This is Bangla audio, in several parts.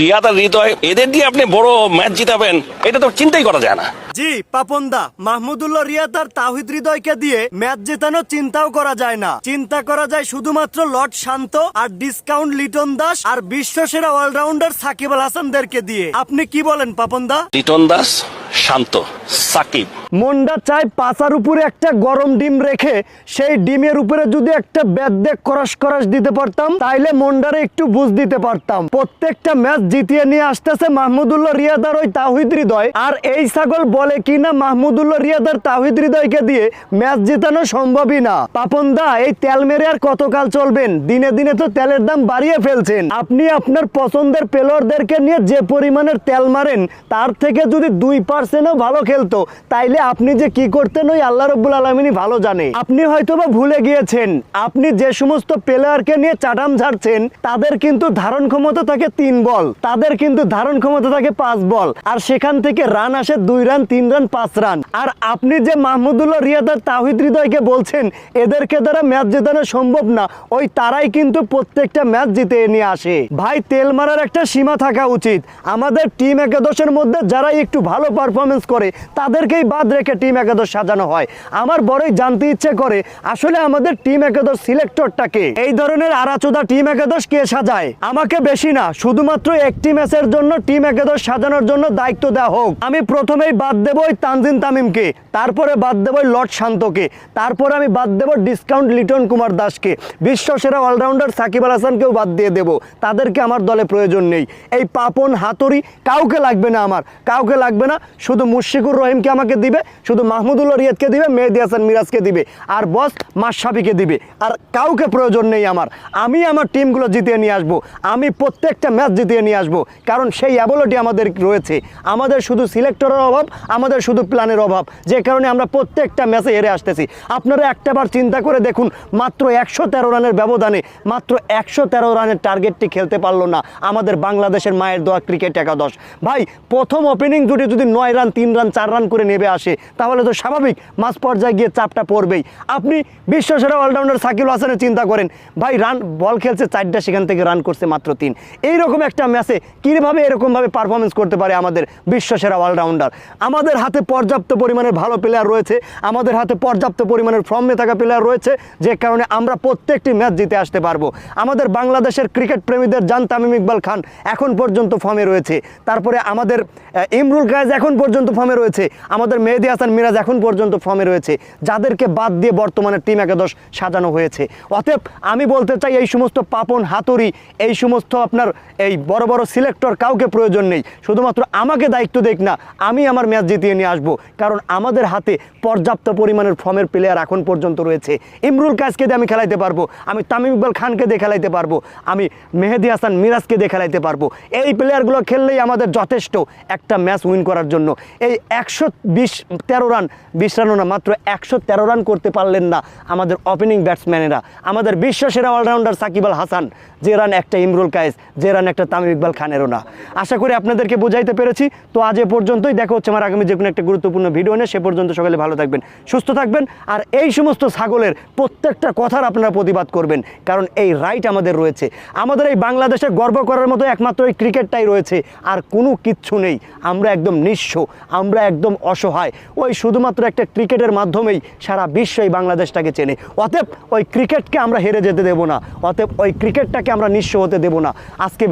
রিয়াদ আর হৃদয় এদের দিয়ে আপনি বড় ম্যাচ জিতাবেন এটা তো চিন্তাই করা যায় না। জি পাপনদা মাহমুদুল্লাহ রিয়াদ আর তাহিদ হৃদয়কে দিয়ে ম্যাচ জেতানো চিন্তাও করা যায় না। চিন্তা করা যায় শুধুমাত্র লর্ড শান্ত আর ডিসকাউন্ট লিটন দাস আর বিশ্বসেরা অলরাউন্ডার সাকিব আল হাসানদেরকে দিয়ে। আপনি কি বলেন পাপনদা? লিটন দাস শান্ত, সাকিব। মন্ডা চায় পাতার উপরে একটা গরম ডিম রেখে সেই ডিমের উপরে যদি একটা ব্যাদ্যে করাস করাস দিতে পারতাম, তাইলে মন্ডারে একটু বুঝ দিতে পারতাম। প্রত্যেকটা ম্যাচ জিতিয়ে নিয়ে আসতেছে মাহমুদুল্লাহ রিয়াদার ওই তাহিদ হৃদয়। আর এই ছাগল বলে কিনা মাহমুদুল্লাহ রিয়াদার তাহিদ হৃদয়কে দিয়ে ম্যাচ জেতানো সম্ভবই না। পাপন দা, এই তেল মেরে আর কতকাল চলবেন? দিনে দিনে তো তেলের দাম বাড়িয়ে ফেলছেন। আপনি আপনার পছন্দের পেলোয়ারদেরকে নিয়ে যে পরিমাণের তেল মারেন, তার থেকে যদি দুই পার্সেন্টও ভালো খেলতো। তাইলে আপনি যে কি করতেন ওই আল্লাহ রব্বুল আলমিনই ভালো জানে। আপনি হয়তোবা ভুলে গিয়েছেন, আপনি যে সমস্ত প্লেয়ারকে নিয়ে চাটাম ঝাড়ছেন, তাদের কিন্তু ধারণ ক্ষমতা থাকে তিন বল, তাদের কিন্তু ধারণ ক্ষমতা থাকে পাঁচ বল, আর সেখান থেকে রান আসে দুই রান, তিন রান, পাঁচ রান। আর আপনি যে মাহমুদুল্লাহ রিয়াদার তাহিদ হৃদয়কে বলছেন, এদেরকে দ্বারা ম্যাচ জেতানো সম্ভব না, ওই তারাই কিন্তু প্রত্যেকটা ম্যাচ জিতে নিয়ে আসে। ভাই, তেল মারার একটা সীমা থাকা উচিত। আমাদের টিম একাদশের মধ্যে যারা একটু ভালো পারফরমেন্স করে, তাদেরকেই বাদ রেখে টিম একাদশ সাজানো হয়। আমার বড়ই জানতে ইচ্ছে করে, আসলে আমাদের টিম একাদশ সিলেক্টরটাকে এই ধরনের আরাচোদা টিম একাদশ কে সাজায়? আমাকে বেশি না, শুধুমাত্র একটি ম্যাচের জন্য টিম একাদশ সাজানোর জন্য দায়িত্ব দেওয়া হোক। আমি প্রথমেই বাদ দেবো ওই তানজিন তামিমকে, তারপরে বাদ দেবো লর্ড শান্তকে, তারপরে আমি বাদ দেবো ডিসকাউন্ট লিটন কুমার দাসকে। বিশ্ব সেরা অলরাউন্ডার সাকিব আল হাসানকেও বাদ দিয়ে দেবো। তাদেরকে আমার দলে প্রয়োজন নেই। এই পাপন হাতুড়ি কাউকে লাগবে না আমার, কাউকে লাগবে না শুধু মুশিকুর রহিমকে আমাকে দিবে, শুধু মাহমুদুল্লাহ রিয়াদকে দিবে, মেহেদি হাসান মিরাজকে দিবে, আর বস মাশরাফিকে দিবে। আর কাউকে প্রয়োজন নেই আমার। আমি আমার টিমগুলো জিতিয়ে নিয়ে আসব। আমি প্রত্যেকটা ম্যাচ জিতিয়ে নিয়ে আসব। কারণ সেই অ্যাবিলিটি আমাদের রয়েছে। আমাদের শুধু সিলেক্টরের অভাব, আমাদের শুধু প্ল্যানের অভাব। যে কারণে আমরা প্রত্যেকটা ম্যাচে হেরে আসতেছি। আপনারা একটাবার চিন্তা করে দেখুন, মাত্র একশো তেরো রানের ব্যবধানে, মাত্র একশো তেরো রানের টার্গেটটি খেলতে পারল না আমাদের বাংলাদেশের মায়ের দোয়া ক্রিকেট একাদশ। ভাই, প্রথম ওপেনিং জুটি যদি নয় রান, তিন রান, চার রান করে নেবে আসে। তাহলে তো স্বাভাবিক, মাঝ পর্যায়ে গিয়ে চাপটা পড়বেই। আপনি বিশ্বসেরা অলরাউন্ডার সাকিব হাসানের চিন্তা করেন, ভাই, রান, বল খেলছে, চারটা সেখান থেকে রান করছে মাত্র তিন। এইরকম একটা ম্যাচে কীভাবে এরকমভাবে পারফরমেন্স করতে পারে আমাদের বিশ্বসেরা অলরাউন্ডার? আমাদের হাতে পর্যাপ্ত পরিমাণের ভালো প্লেয়ার রয়েছে, আমাদের হাতে পর্যাপ্ত পরিমাণের ফর্মে থাকা প্লেয়ার রয়েছে, যে কারণে আমরা প্রত্যেকটি ম্যাচ জিতে আসতে পারব। আমাদের বাংলাদেশের ক্রিকেট প্রেমীদের জান তামিম ইকবাল খান এখন পর্যন্ত ফর্মে রয়েছে। তারপরে আমাদের ইমরুল গায়েজ এখন পর্যন্ত ফর্মে রয়েছে। আমাদের মেহেদি হাসান মিরাজ এখন পর্যন্ত ফর্মে রয়েছে। যাদেরকে বাদ দিয়ে বর্তমানে টিম একাদশ সাজানো হয়েছে। অতএব আমি বলতে চাই, এই সমস্ত পাপন হাতুড়ি, এই সমস্ত আপনার এই বড় বড় সিলেক্টর কাউকে প্রয়োজন নেই। শুধুমাত্র আমাকে দায়িত্ব দেখ না, আমি আমার ম্যাচ জিতিয়ে নিয়ে আসব। কারণ আমাদের হাতে পর্যাপ্ত পরিমাণের ফর্মের প্লেয়ার এখন পর্যন্ত রয়েছে। ইমরুল কাজকে দিয়ে আমি খেলাইতে পারব, আমি তামিম ইকবাল খানকে দিয়ে খেলাইতে পারব, আমি মেহেদি হাসান মিরাজকে দিয়ে খেলাইতে পারব। এই প্লেয়ারগুলো খেললেই আমাদের যথেষ্ট একটা ম্যাচ উইন করার জন্য। এই একশো বিশ, তেরো রান, বিশ রানও না, মাত্র একশো তেরো রান করতে পারলেন না আমাদের ওপেনিং ব্যাটসম্যানেরা আমাদের বিশ্ব সেরা অলরাউন্ডার সাকিব আল হাসান, যে রান একটা ইমরুল কায়েস, যে রান একটা তামিম ইকবাল খানেরও না। আশা করি আপনাদেরকে বোঝাইতে পেরেছি। তো আজ এ পর্যন্তই, দেখা হচ্ছে আমার আগামী যে কোনো একটা গুরুত্বপূর্ণ ভিডিও নিয়ে। সে পর্যন্ত সকালে ভালো থাকবেন, সুস্থ থাকবেন, আর এই সমস্ত ছাগলের প্রত্যেকটা কথার আপনারা প্রতিবাদ করবেন, কারণ এই রাইট আমাদের রয়েছে। আমাদের এই বাংলাদেশে গর্ব করার মতো একমাত্র এই ক্রিকেটটাই রয়েছে, আর কোনো কিচ্ছু নেই। আমরা একদম নিঃস্ব। আমরা একদম অসহায়। ওই শুধুমাত্র একটা ক্রিকেটের মাধ্যমেই সারা বিশ্ব এই বাংলাদেশটাকে চেনে। অতএব ওই ক্রিকেটকে আমরা হেরে যেতে দেবো না। অতএব ওই ক্রিকেটটাকে আমরা নিঃস্ব হতে দেবো না। আজকে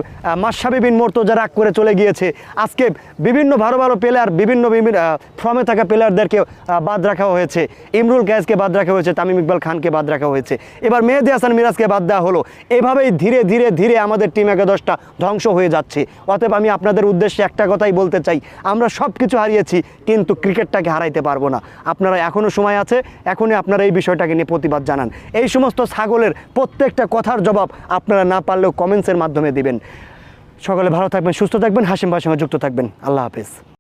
মাসাবি বিন মোর্তজা রাগ করে চলে গিয়েছে, আজকে বিভিন্ন ভালো ভালো প্লেয়ার বিভিন্ন বিভিন্ন ফর্মে থাকা প্লেয়ারদেরকে বাদ রাখা হয়েছে। ইমরুল গ্যাসকে বাদ রাখা হয়েছে, তামিম ইকবাল খানকে বাদ রাখা হয়েছে। এবার মেহেদি হাসান মিরাজকে বাদ দেওয়া হলো। এভাবেই ধীরে ধীরে ধীরে আমাদের টিম একাদশটা ধ্বংস হয়ে যাচ্ছে। অতএব আমি আপনাদের উদ্দেশ্যে একটা কথাই বলতে চাই। আমরা সব কিছু হারিয়েছি, কিন্তু ক্রিকেটটাকে হারাইতে পারব না। আপনারা এখনও সময় আছে, এখনই আপনারা এই বিষয়টাকে নিয়ে প্রতিবাদ জানান। এই সমস্ত ছাগলের প্রত্যেকটা কথার জবাব আপনারা না পারলেও কমেন্টসের মাধ্যমে দিবেন। সকলে ভালো থাকবেন, সুস্থ থাকবেন, হাসিম ভাইয়ের সঙ্গে যুক্ত থাকবেন। আল্লাহ হাফেজ।